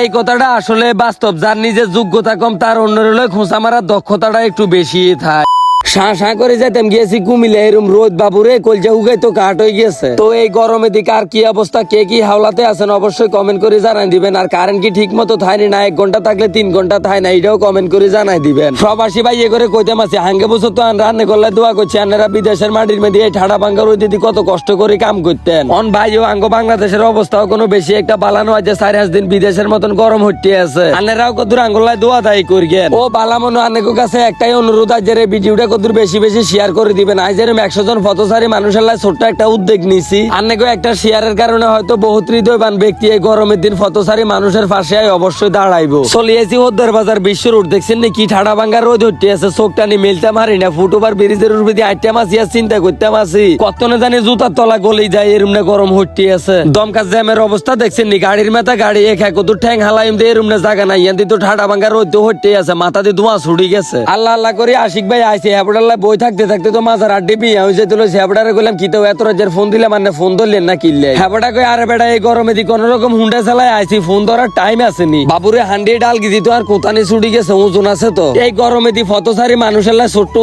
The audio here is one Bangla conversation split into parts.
এই কথাটা আসলে বাস্তব, যার নিজের যোগ্যতা কম, তার অন্যের খোঁচা মারার দক্ষতাটা একটু বেশি থাকে। শাঁ করে যাইতাম, গিয়েছি কুমিল্লা, এরম রোদ বাবুরে, কলজা তো কাট হয়ে তো এই দিকে আর কি অবস্থা, কে কি হাওলাতে আছেন অবশ্যই কমেন্ট করে জানাই দিবেন। আর কারেন্ট কি ঠিক মতো থায়নি না এক ঘণ্টা থাকলে তিন ঘণ্টা থায় না এটাও কমেন্ট করে জানাই দিবেন। প্রবাসী ভাই এ করে কইতাম আছে, হাঙ্গে তো রান্না করলে দোয়া করছি আনারা বিদেশের মাটির মধ্যে ঠাডা দিদি কত কষ্ট করে কাম করতেন। অন ভাই ও আঙ্গ বাংলাদেশের অবস্থাও কোনো বেশি একটা বালানো আছে চার পাঁচ দিন বিদেশের মতন গরম হচ্ছে আছে। আনেরাও কদুর আঙ্গুল্লায় দোয়া দায়ী করিয়েন। ও বালামনো আনেকো কাছে একটাই অনুরোধ আছে রে ভিডিওটা কদুর বেশি বেশি শেয়ার করে দিবেন। আজ এরম একশো জন ফটোসারি মানুষের লাই ছোট্ট একটা উদ্যোগ নিছি। আনেকো একটা শেয়ারের কারণে হয়তো বহুত হৃদয়বান ব্যক্তি এই গরমের দিন ফটোসারি মানুষের পাশে অবশ্যই দাঁড়াইবো। চলিয়েছি ওদের বাজার বিশ্ব রোড দেখছেন নি কি ঠাডা ভাঙ্গা রোদ হচ্ছে আছে চোখটা নি মিলতে মারি না। ফুটওভার ব্রিজের উপর দিয়ে আইটেম আসি আর চিন্তা করতাম আসি কত না জানি জুতার তলা গলেই যায়, এরম না গরম হচ্ছে আছে। দমকা জ্যামের অবস্থা দেখছেন নি গাড়ির মেতা গাড়ি, এক এক কত ঠ্যাং হালাইম দিয়ে এরম না জায়গা নাই। ইয়ান্তি তো ঠাডা ভাঙ্গা রোদ তো হচ্ছে আছে মাথা দিয়ে ধোঁয়া ছুটি গেছে। আল্লাহ আল্লাহ করে, আশিক ভাই আইসে বই থাকতে থাকতে তো আড্ডি বিয়ে হয়েছে তুলো কইলাম, কি তো এত রাজ্যের ফোন দিলে মানে ফোন ধরলেন না কিনলে কই আরে বেটা, এই গরমে দি কোন রকম হুন্ডা আইছি ফোন ধরার টাইম আসেনি। বাবুরে হান্ডি ডাল তো আর ছুটি গেছে আছে তো। এই গরমে দি লাই ছোট্ট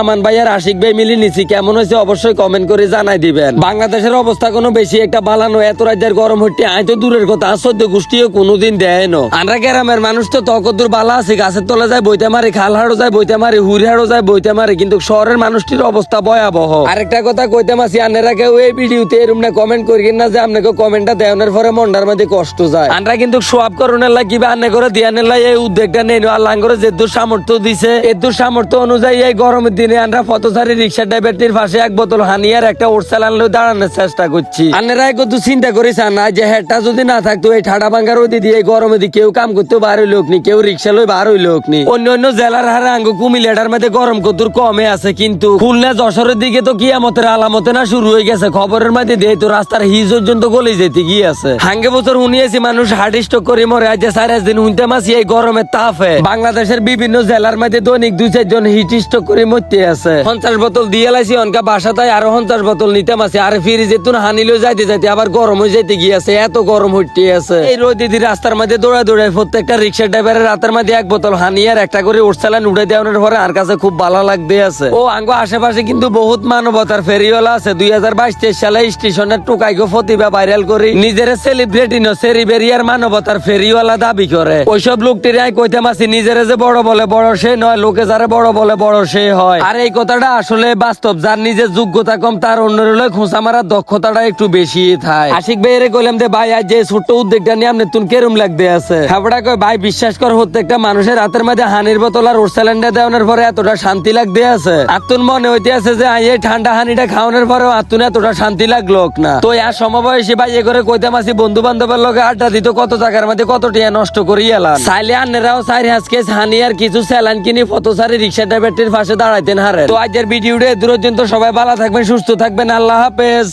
আমান ভাই আর আশিক ভাই মিলি নিছি। কেমন হয়েছে অবশ্যই কমেন্ট করে জানাই দিবেন। বাংলাদেশের অবস্থা কোনো বেশি একটা বালানো এত রাজ্যের গরম হচ্ছে আয় তো দূরের কথা আসদ্য গোষ্ঠীও কোনোদিন দেয় না। আমরা গ্রামের মানুষ তো তকদূর বালা আছে, গাছের তলে যায় বইতে মারি, খাল হাড়ো যায় বইতে মারি, হুড়ি হাড়ো যায় বইতে মারি, কিন্তু শহরের মানুষটির অবস্থা ভয়াবহ। আরেকটা কথা কইতে মাসি আনেরা কেউ এই ভিডিওতে এরম না কমেন্ট করি না যে আপনাকে কমেন্টটা দেওয়ানোর পরে মন্ডার মধ্যে কষ্ট যায়। আমরা কিন্তু সোয়াব করণের লাগি বা আনে করে দিয়ানের লাই এই উদ্যোগটা নেই আল্লাহ করে যে দূর সামর্থ্য দিছে এদুর সামর্থ্য অনুযায়ী এই গরমের দিনে আমরা পথচারী রিক্সা ড্রাইভারটির পাশে এক বোতল হানি আর একটা ওরসাল আনলে দাঁড়ানোর চেষ্টা করছি। আনেরা একটু চিন্তা করিস না যে হেডটা যদি না থাকতো, এই ঠাডা ভাঙ্গার ওই দিদি এই গরমে দি কেউ কাম করতে বার হইল কেউ রিক্সা লই বার হইল অন্য অন্য জেলার হারে আঙ্গ কুমিল্লাটার মধ্যে গরম কতুর কমে আছে, কিন্তু খুলনা যশোরের দিকে তো কিয়ামতের আলামতে না শুরু হয়ে গেছে। খবরের মধ্যে দিয়ে তো রাস্তার হিজ পর্যন্ত গলে যেতে গিয়ে আছে হাঙ্গে বছর শুনিয়েছি মানুষ হার্ট স্ট্রোক করে মরে, আজ চার দিন উনতে মাসি এই গরমের তাপে। বাংলাদেশের বিভিন্ন জেলার মধ্যে দৈনিক দুই চারজন হিট স্ট্রোক করে মরতে আছে। পঞ্চাশ বোতল দিয়ে লাইছি, অনকা বাসা তাই আরও পঞ্চাশ বোতল নিতে মাসি আর ফিরে যেতুন হানিলেও যাইতে যাইতে আবার গরম হয়ে যাইতে গিয়ে আছে এত গরম হইতে আছে। এই রোদ দিদি রাস্তার মধ্যে দৌড়া দৌড়ায় প্রত্যেকটা রিক্সা ড্রাইভারের রাতের মধ্যে এক বোতল হানি আর একটা করে উঠসালান উঠে দেওয়ানোর পরে আর কাছে খুব ভালো লাগতে আছে। ও, আঙ্গ আশেপাশে কিন্তু বহুত মানবতার ফেরিওয়ালা আছে। দুই হাজার বাইশ, তেইশ সালে স্টেশনের টুকাইগো ফতিবা ভাইরাল করি। নিজের সেলিব্রিটি নো সেরিবেরিয়ার মানবতার ফেরিওয়ালা দাবি করে। ওইসব লোকটির আই কইতে মাসি নিজের যে বড় বলে বড় সে নয়, লোকে যারা বড় বলে বড় সে হয়। আর এই কথাটা আসলে বাস্তব, যার নিজের যোগ্যতা কম, তার অন্যের হলে খোঁচা মারার দক্ষতাটা একটু বেশি থাকে আশিক ভাই এর কইলাম যে, ভাই, আজ যে ছোট্ট উদ্যোগটা নিয়ে আপনি তুন কেরম লাগতে আছে? হাবড়া কয়, ভাই, বিশ্বাস কর, প্রত্যেকটা মানুষের হাতের মধ্যে হানির বোতল আর ওরসালেন্ডা দেওয়ানোর পরে এতটা শান্তি লাগতে আছে। আতুন মনে হইতে আছে যে এই ঠান্ডা হানিটা খাওয়ানোর পরেও আতুন এতটা শান্তি লাগল না। তো আর সমবয়সী ভাই করে কইতে মাসি বন্ধু বান্ধবের লোক আড্ডা দিত, কত জায়গার মধ্যে কত টিয়া নষ্ট করি এলাম। চাইলে আন্নেরাও চাই হাসকে হানি আর কিছু স্যালান কিনি ফটোসারি রিক্সা ড্রাইভারটির পাশে দাঁড়াইতেন হারে তো আজকের ভিডিওটা দূর পর্যন্ত সবাই ভালো থাকবেন, সুস্থ থাকবেন, আল্লাহ হাফেজ।